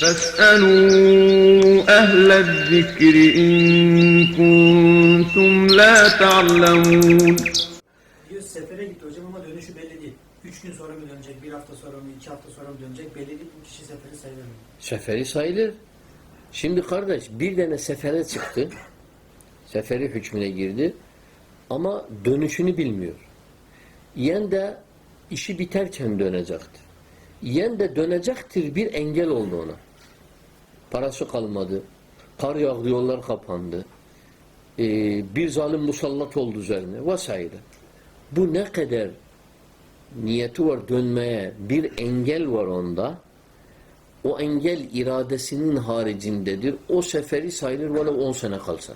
فاسألوا أهل الذكر إن كنتم لا تعلمون Diyor sefere gitti hocam ama dönüşü belli değil. Üç gün sonra mı dönecek, bir hafta sonra mı, iki hafta sonra mı dönecek belli değil. Bu kişi seferi sayılır mı? Seferi sayılır. Şimdi kardeş bir tane sefere çıktı. Seferi hükmüne girdi. Ama dönüşünü bilmiyor. Yen de işi biterken dönecektir. Yen de dönecektir bir engel oldu ona. Parası kalmadı. Kar yağdı, yollar kapandı. Ee, bir zalim musallat oldu üzerine vesaire. Bu ne kadar niyeti var dönmeye bir engel var onda o engel iradesinin haricindedir. O seferi sayılır velev 10 sene kalsa.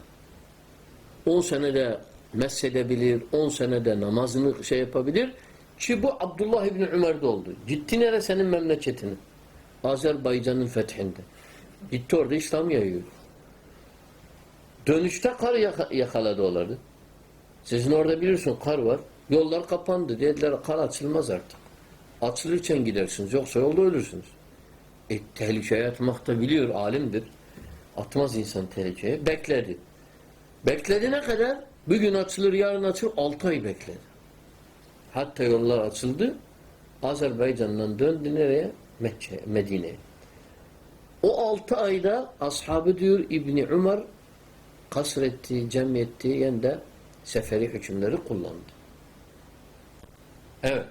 10 senede meshedebilir, 10 senede namazını şey yapabilir. Ki bu Abdullah İbni Ömer'de oldu. Gitti nere senin memleketinin? Azerbaycan'ın fethinde. Gitti orada İslam yayıyor. Dönüşte kar yaka- yakaladı onları. Sizin orada biliyorsun kar var. Yollar kapandı. Dediler kar açılmaz artık. Açılırken gidersiniz. Yoksa yolda ölürsünüz. E, tehlikeye atmak da biliyor, alimdir. Atmaz insan tehlikeye. Bekledi. Bekledi ne kadar? Bugün açılır, yarın açılır. Altı ay bekledi. Hatta yollar açıldı. Azerbaycan'dan döndü nereye? Mekke, Medine'ye. O altı ayda ashabı diyor İbni Ömer kasretti, cem yen de seferi hükümleri kullandı. Evet.